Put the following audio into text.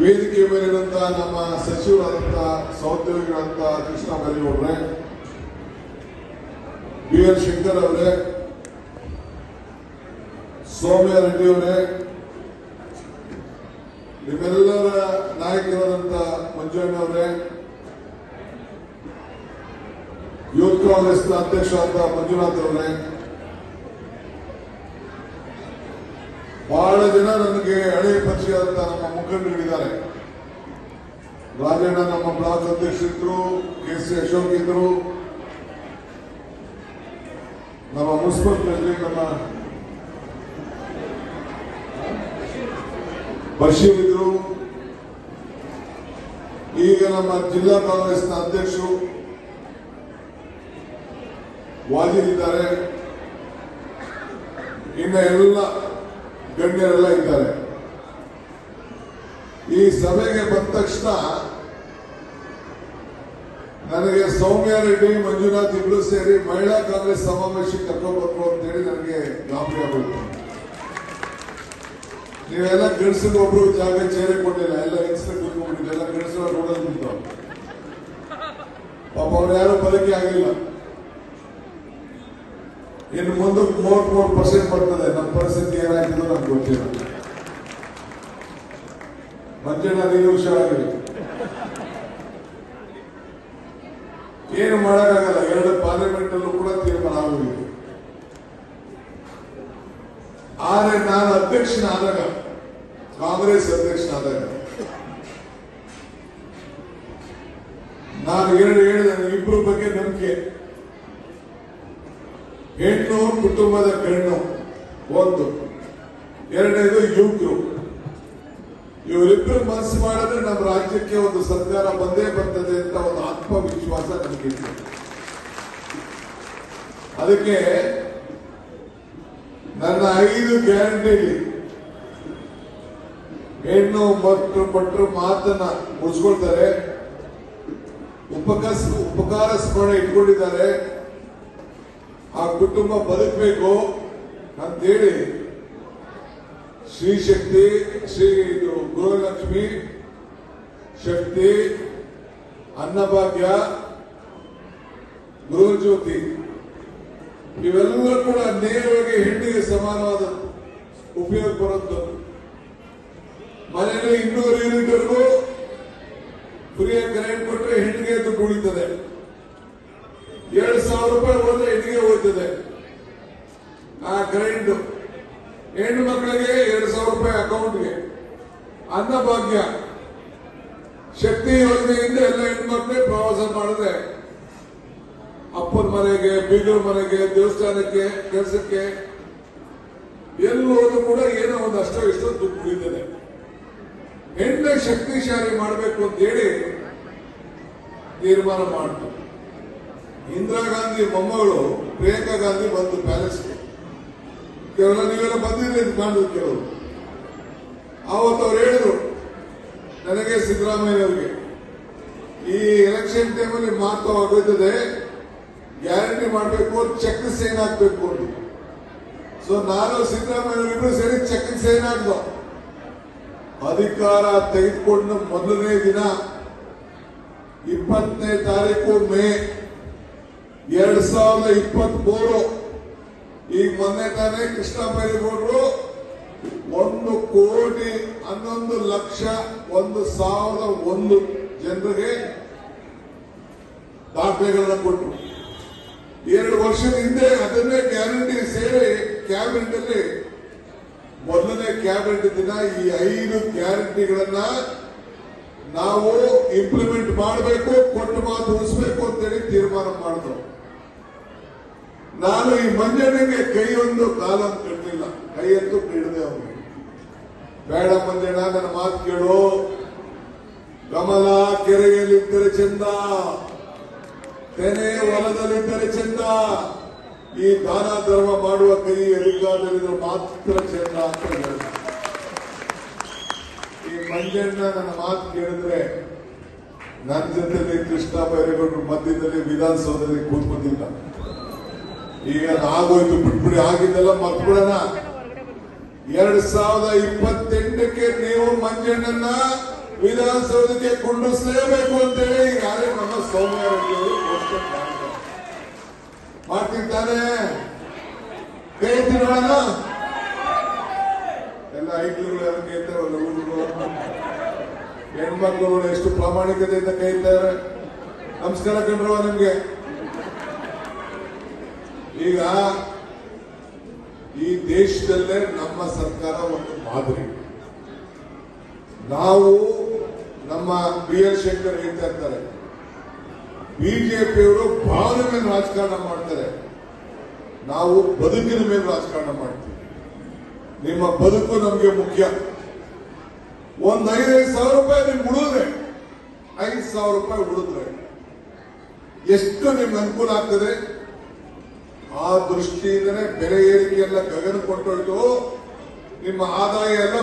ವೇದಿಕೆ ಮೇಲಿರುವಂತ ನಮ್ಮ ಸಚಿವರಾದಂತಹ ಸಹೋದ್ಯೋಗಿಗಳಂತ ಕೃಷ್ಣ ಬೈರೇಗೌಡ್ರೆ ಬಿ ಎಲ್ ಶಂಕರ್ ಅವರೇ, ಸೌಮ್ಯ ರೆಡ್ಡಿ ಅವರೇ, ನಿಮ್ಮೆಲ್ಲರ ಮಂಜುಣ್ಣ ಅವರೇ, ಯೂತ್ ಕಾಂಗ್ರೆಸ್ನ ಅಂತ ಮಂಜುನಾಥ್ ಅವರೇ ಬಹಳ ಜನ ನನಗೆ ಹಳೆಯ ಪರಿಚಯ ಅಂತ ನಮ್ಮ ಮುಖಂಡರಿದ್ದಾರೆ. ರಾಜಣ್ಣ ನಮ್ಮ ಬ್ಲಾಕ್ ಅಧ್ಯಕ್ಷರಿದ್ರು ಕೆ ಸಿ ಅಶೋಕ್ ಇದ್ರು. ನಮ್ಮ ಮುನ್ಸಿಪಲ್ ಪ್ರೆಸಿಡೆಂಟ್ ನಮ್ಮ ಬಶೀರ್ ಇದ್ರು. ಈಗ ನಮ್ಮ ಜಿಲ್ಲಾ ಕಾಂಗ್ರೆಸ್ನ ಅಧ್ಯಕ್ಷರು ವಾಜಿದ್ ಇದ್ದಾರೆ ಇನ್ನ ಎಲ್ಲ ಗಣ್ಯರೆಲ್ಲ ಇದ್ದಾರೆ. ಈ ಸಭೆಗೆ ಬಂದ ತಕ್ಷಣ ನನಗೆ ಸೌಮ್ಯ ರೆಡ್ಡಿ, ಮಂಜುನಾಥ್ ಇಬ್ರು ಸೇರಿ ಮಹಿಳಾ ಕಾಂಗ್ರೆಸ್ ಸಮಾವೇಶಕ್ಕೆ ಕರ್ಕೊಂಡ್ಬರ್ಬೇಕು ಅಂತ ಹೇಳಿ ನನಗೆ ಗಾಬರಿ ಆಗೋಯ್ತು. ನೀವೆಲ್ಲ ಗಣಸಿದ ಒಬ್ರು ಜಾಗ ಚೇರಿ ಕೊಟ್ಟಿಲ್ಲ ಎಲ್ಲ ಹೆಂಗಸರು ಎಲ್ಲ ರೋಡಲ್ಲಿ ನಿಂತು ಪಾಪ ಅವ್ರು ಯಾರು ಬಲಕೆ ಆಗಿಲ್ಲ. ಇನ್ನು ಮುಂದೆ ಮೂವತ್ ಮೂರು ಪರ್ಸೆಂಟ್ ಬರ್ತದೆ. ನಮ್ಮ ಪರಿಸ್ಥಿತಿ ಏನಾಗಿದೆ ನಮ್ಗೆ ಗೊತ್ತಿಲ್ಲ. ಮಂಜಣ್ಣ ನೀನು ಹುಷಾರಾಗಿರಿ ಏನು ಮಾಡೋಕ್ಕಾಗಲ್ಲ. ಎರಡು ಪಾರ್ಲಿಮೆಂಟ್ ಅಲ್ಲೂ ಕೂಡ ತೀರ್ಮಾನ ಆಗುವುದಿಲ್ಲ ಆದರೆ ನಾನು ಅಧ್ಯಕ್ಷನಾದಾಗ ಕಾಂಗ್ರೆಸ್ ಅಧ್ಯಕ್ಷನಾದಾಗ ನಾನು ಎರಡು ಹೇಳಿದೆ ಇಬ್ಬರ ಬಗ್ಗೆ ನಂಬಿಕೆ. ಹೆಣ್ಣು ಕುಟುಂಬದ ಕಣ್ಣು ಒಂದು, ಎರಡನೇದು ಯುವಕರು. ಇವರಿಬ್ಬರು ಮನಸ್ಸು ಮಾಡಿದ್ರೆ ನಮ್ಮ ರಾಜ್ಯಕ್ಕೆ ಒಂದು ಸರ್ಕಾರ ಬಂದೇ ಬರ್ತದೆ ಅಂತ ಒಂದು ಆತ್ಮವಿಶ್ವಾಸ ನನಗಿದೆ ಅದಕ್ಕೆ ನನ್ನ ಐದು ಗ್ಯಾರಂಟಿ ಹೆಣ್ಣು ಮಕ್ಕಳು ಭಟ್ರು ಮಾತನ್ನ ಉಳಿಸ್ಕೊಳ್ತಾರೆ ಉಪಕಾರ ಸ್ಮರಣೆ ಇಟ್ಕೊಂಡಿದ್ದಾರೆ. ಆ ಕುಟುಂಬ ಬದುಕಬೇಕು ಅಂತೇಳಿ ಶ್ರೀ ಶಕ್ತಿ, ಶ್ರೀ ಇದು ಗೃಹಲಕ್ಷ್ಮಿ, ಶಕ್ತಿ, ಅನ್ನಭಾಗ್ಯ, ಗೃಹಜ್ಯೋತಿ ಇವೆಲ್ಲರೂ ಕೂಡ ನೇರವಾಗಿ ಹೆಣ್ಣಿಗೆ ಸಮಾನವಾದ ಉಪಯೋಗ ಬರುವಂಥದ್ದು. ಮನೆಯಲ್ಲಿ ಇನ್ನೂರು ಯೂನಿಟ್ವರೆಗೂ ಫ್ರೀಯಾಗಿ ಕರೆಂಟ್ ಕೊಟ್ಟರೆ ಹೆಣ್ಣಿಗೆ ದುಡ್ಡು ಕುಳಿತದೆ ಎರಡು ಸಾವಿರ ರೂಪಾಯಿ ಹೋದ್ರೆ ಹೋಗ್ತದೆ ಆ ಗ್ರೈಂಡ್ ಹೆಣ್ಣು ಮಕ್ಕಳಿಗೆ ಎರಡು ಸಾವಿರ ರೂಪಾಯಿ ಅಕೌಂಟ್ಗೆ ಅನ್ನಭಾಗ್ಯ ಶಕ್ತಿ ಯೋಜನೆಯಿಂದ ಎಲ್ಲ ಹೆಣ್ಮಕ್ಳೇ ಪ್ರವಾಸ ಮಾಡಿದ್ರೆ ಅಪ್ಪನ ಮನೆಗೆ, ಬೀಗರ ಮನೆಗೆ, ದೇವಸ್ಥಾನಕ್ಕೆ, ಕೆಲಸಕ್ಕೆ ಎಲ್ಲಿ ಹೋದ್ರು ಕೂಡ ಏನೋ ಒಂದು ಅಷ್ಟೋ ಇಷ್ಟೋ ದುಡ್ಡು ಉಳಿತದೆ ಹೆಣ್ಣು ಶಕ್ತಿಶಾಲಿ ಮಾಡಬೇಕು ಅಂತ ಹೇಳಿ ತೀರ್ಮಾನ ಮಾಡಿತು. ಇಂದಿರಾ ಗಾಂಧಿ ಮೊಮ್ಮಗಳು ಪ್ರಿಯಾಂಕಾ ಗಾಂಧಿ ಬಂದು ಪ್ಯಾಲೇಸ್ಗೆ ಕೇವಲ ನೀವೆಲ್ಲ ಇದು ಮಾಡಿದ್ರು ಕೆಲವರು ಆವತ್ತು ಅವ್ರು ಹೇಳಿದ್ರು, ನನಗೆ ಸಿದ್ದರಾಮಯ್ಯನವರಿಗೆ ಈ ಎಲೆಕ್ಷನ್ ಟೈಮಲ್ಲಿ ಮಾತು ಆಗುತ್ತದೆ ಗ್ಯಾರಂಟಿ ಮಾಡಬೇಕು ಚೆಕ್ ಸೈನ್ ಹಾಕ್ಬೇಕು ಅಂತ. ಸೊ ನಾನು ಸಿದ್ದರಾಮಯ್ಯನವರಿಬ್ರು ಸೇರಿ ಚೆಕ್ ಸೈನ್ ಹಾಕ್ದು. ಅಧಿಕಾರ ತೆಗೆದುಕೊಂಡು ಮೊದಲನೇ ದಿನ, ಇಪ್ಪತ್ತನೇ ತಾರೀಕು ಮೇ ಎರಡ್ ಸಾವಿರದ ಇಪ್ಪತ್ತ್ ಮೂರು ಈಗ ಮೊನ್ನೆ ತಾನೇ ಕೃಷ್ಣ ಬೈರೇಗೌಡರು ಒಂದು ಕೋಟಿ ಹನ್ನೊಂದು ಲಕ್ಷ ಒಂದು ಸಾವಿರದ ಒಂದು ಜನರಿಗೆ ದಾಖಲೆಗಳನ್ನ ಕೊಟ್ಟರು ಎರಡು ವರ್ಷದ ಹಿಂದೆ ಅದನ್ನೇ ಗ್ಯಾರಂಟಿ ಸೇರಿ ಕ್ಯಾಬಿನೆಟ್ ಅಲ್ಲಿ ಮೊದಲನೇ ಕ್ಯಾಬಿನೆಟ್ ದಿನ ಈ ಐದು ಗ್ಯಾರಂಟಿಗಳನ್ನ ನಾವು ಇಂಪ್ಲಿಮೆಂಟ್ ಮಾಡಬೇಕು, ಕೊಟ್ಟು ಮಾತು ಉಳಿಸಬೇಕು ಅಂತೇಳಿ ತೀರ್ಮಾನ ಮಾಡಿದ್ರು. ನಾನು ಈ ಮಂಜಣ್ಣಗೆ ಕೈಯೊಂದು ಕಾಲೊಂದು ಕಟ್ಟಲಿಲ್ಲ ಕೈಯಂತೂ ಬಿಡದೆ ಅವನು ಬೇಡ ಮಂಜಣ್ಣ, ನನ್ನ ಮಾತು ಕೇಳು. ಕಮಲ ಕೆರೆಯಲ್ಲಿದ್ದರೆ ಚಂದ. ತೆನೆ ಹೊಲದಲ್ಲಿದ್ದರೆ ಚಂದ. ಈ ದಾನ ಧರ್ಮ ಮಾಡುವ ಕೈ ಎಲ್ಲಿಗಾದಲ್ಲಿದ್ರೆ ಮಾತ್ರ ಚಂದ ಅಂತ ಹೇಳಿದ. ಈ ಮಂಜಣ್ಣ, ನನ್ನ ಮಾತು ಕೇಳಿದ್ರೆ ನನ್ನ ಜೊತೆಲಿ ಕೃಷ್ಣ ಬೈರೇಗೌಡರು ಮಧ್ಯದಲ್ಲಿ ವಿಧಾನಸೌಧದಲ್ಲಿ ಕೂತ್ಕೊಂಡಿಲ್ಲ ಈಗ ಆಗೋಯ್ತು? ಬಿಟ್ಬಿಡಿ, ಆಗಿದ್ದೆಲ್ಲ ಮರ್ತ್ಬಿಡೋಣ. ಎರಡ್ ಸಾವಿರದ ಇಪ್ಪತ್ತೆಂಟಕ್ಕೆ ನೀವು ಮಂಜಣ್ಣನ್ನ ವಿಧಾನಸೌಧಕ್ಕೆ ಕುಂಡಿಸ್ಲೇಬೇಕು ಅಂತೇಳಿ ಯಾರೇ ನಮ್ಮ ಸೌಮ್ಯ ಮಾಡ್ತಿರ್ತಾನೆ? ಕೈ ಎತ್ತಿ ಎಲ್ಲ ಹುಡುಗರು ಹೆಣ್ಮಕ್ಳುಗಳು ಎಷ್ಟು ಪ್ರಾಮಾಣಿಕತೆಯಿಂದ ಕೈತಾರೆ ನಮಸ್ಕಾರ ಕಂಡ್ರವ ನಿಮ್ಗೆ. ಈಗ ಈ ದೇಶದಲ್ಲೇ ನಮ್ಮ ಸರ್ಕಾರ ಒಂದು ಮಾದರಿ. ನಾವು ನಮ್ಮ ಬಿ ಎಲ್ ಶಂಕರ್ ಹೇಳ್ತಾ ಇರ್ತಾರೆ, ಬಿಜೆಪಿಯವರು ಭಾವನೆ ಮೇಲೆ ರಾಜಕಾರಣ ಮಾಡ್ತಾರೆ. ನಾವು ಬದುಕಿನ ಮೇಲೆ ರಾಜಕಾರಣ ಮಾಡ್ತೀವಿ. ನಿಮ್ಮ ಬದುಕು ನಮಗೆ ಮುಖ್ಯ. ಒಂದ್ ಐದೈದು ಸಾವಿರ ರೂಪಾಯಿ ನಿಮ್ಗೆ ಉಳಿದ್ರೆ, ಐದು ಸಾವಿರ ರೂಪಾಯಿ ಉಳಿದ್ರೆ ಎಷ್ಟು ನಿಮ್ಗೆ ಅನುಕೂಲ ಆಗ್ತದೆ? ಆ ದೃಷ್ಟಿಯಿಂದನೇ ಬೆಲೆ ಏರಿಕೆ ಎಲ್ಲ ಗಗನ ಕೊಟ್ಟೋಯ್ತು ನಿಮ್ಮ ಆದಾಯ ಎಲ್ಲ